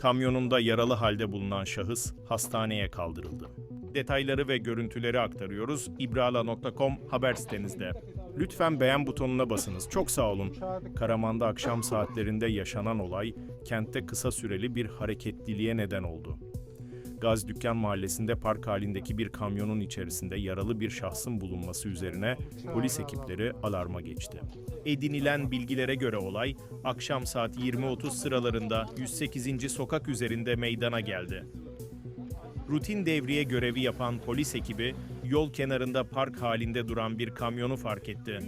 Kamyonunda yaralı halde bulunan şahıs hastaneye kaldırıldı. Detayları ve görüntüleri aktarıyoruz ibrala.com haber sitemizde. Lütfen beğen butonuna basınız. Çok sağ olun. Karaman'da akşam saatlerinde yaşanan olay kentte kısa süreli bir hareketliliğe neden oldu. Gaz Dükkan Mahallesi'nde park halindeki bir kamyonun içerisinde yaralı bir şahsın bulunması üzerine polis ekipleri alarma geçti. Edinilen bilgilere göre olay akşam saat 20.30 sıralarında 108. sokak üzerinde meydana geldi. Rutin devriye görevi yapan polis ekibi yol kenarında park halinde duran bir kamyonu fark etti.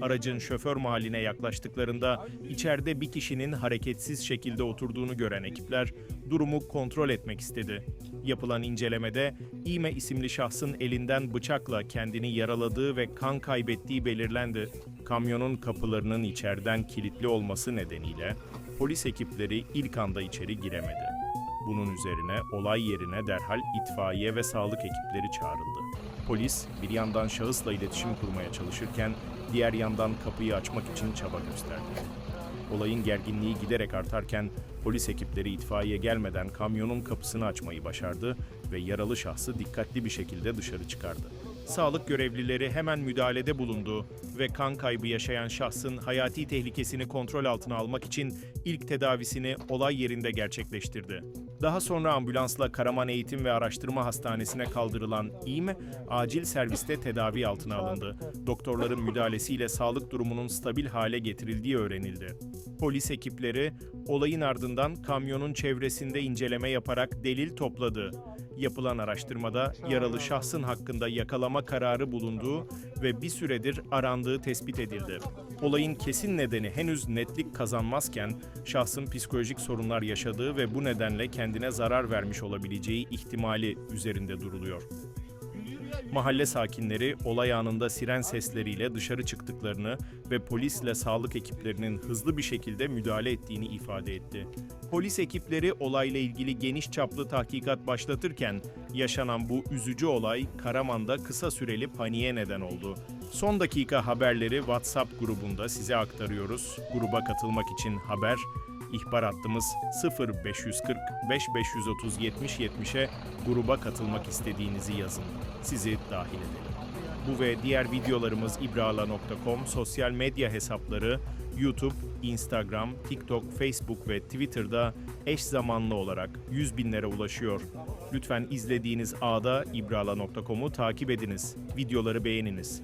Aracın şoför mahalline yaklaştıklarında içeride bir kişinin hareketsiz şekilde oturduğunu gören ekipler durumu kontrol etmek istedi. Yapılan incelemede İme isimli şahsın elinden bıçakla kendini yaraladığı ve kan kaybettiği belirlendi. Kamyonun kapılarının içeriden kilitli olması nedeniyle polis ekipleri ilk anda içeri giremedi. Bunun üzerine olay yerine derhal itfaiye ve sağlık ekipleri çağrıldı. Polis bir yandan şahısla iletişim kurmaya çalışırken diğer yandan kapıyı açmak için çaba gösterdi. Olayın gerginliği giderek artarken polis ekipleri itfaiye gelmeden kamyonun kapısını açmayı başardı ve yaralı şahsı dikkatli bir şekilde dışarı çıkardı. Sağlık görevlileri hemen müdahalede bulundu ve kan kaybı yaşayan şahsın hayati tehlikesini kontrol altına almak için ilk tedavisini olay yerinde gerçekleştirdi. Daha sonra ambulansla Karaman Eğitim ve Araştırma Hastanesi'ne kaldırılan İM, acil serviste tedavi altına alındı. Doktorların müdahalesiyle sağlık durumunun stabil hale getirildiği öğrenildi. Polis ekipleri olayın ardından kamyonun çevresinde inceleme yaparak delil topladı. Yapılan araştırmada yaralı şahsın hakkında yakalama kararı bulunduğu ve bir süredir arandığı tespit edildi. Olayın kesin nedeni henüz netlik kazanmazken şahsın psikolojik sorunlar yaşadığı ve bu nedenle kendine zarar vermiş olabileceği ihtimali üzerinde duruluyor. Mahalle sakinleri olay anında siren sesleriyle dışarı çıktıklarını ve polisle sağlık ekiplerinin hızlı bir şekilde müdahale ettiğini ifade etti. Polis ekipleri olayla ilgili geniş çaplı tahkikat başlatırken yaşanan bu üzücü olay Karaman'da kısa süreli paniğe neden oldu. Son dakika haberleri WhatsApp grubunda size aktarıyoruz. Gruba katılmak için haber İhbar hattımız 0540 5530 70 70'e gruba katılmak istediğinizi yazın. Sizi dahil edelim. Bu ve diğer videolarımız ibrala.com sosyal medya hesapları YouTube, Instagram, TikTok, Facebook ve Twitter'da eş zamanlı olarak 100 binlere ulaşıyor. Lütfen izlediğiniz ağda ibrala.com'u takip ediniz. Videoları beğeniniz.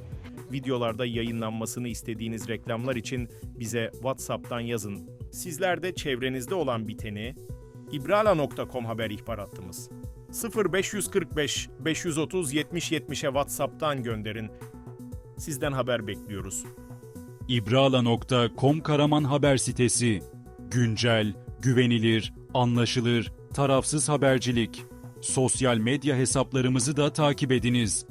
Videolarda yayınlanmasını istediğiniz reklamlar için bize WhatsApp'tan yazın. Sizler de çevrenizde olan biteni ibrala.com haber ihbar hattımız 0545 530 70 70'e WhatsApp'tan gönderin. Sizden haber bekliyoruz. İbrala.com Karaman haber sitesi. Güncel, güvenilir, anlaşılır, tarafsız habercilik. Sosyal medya hesaplarımızı da takip ediniz.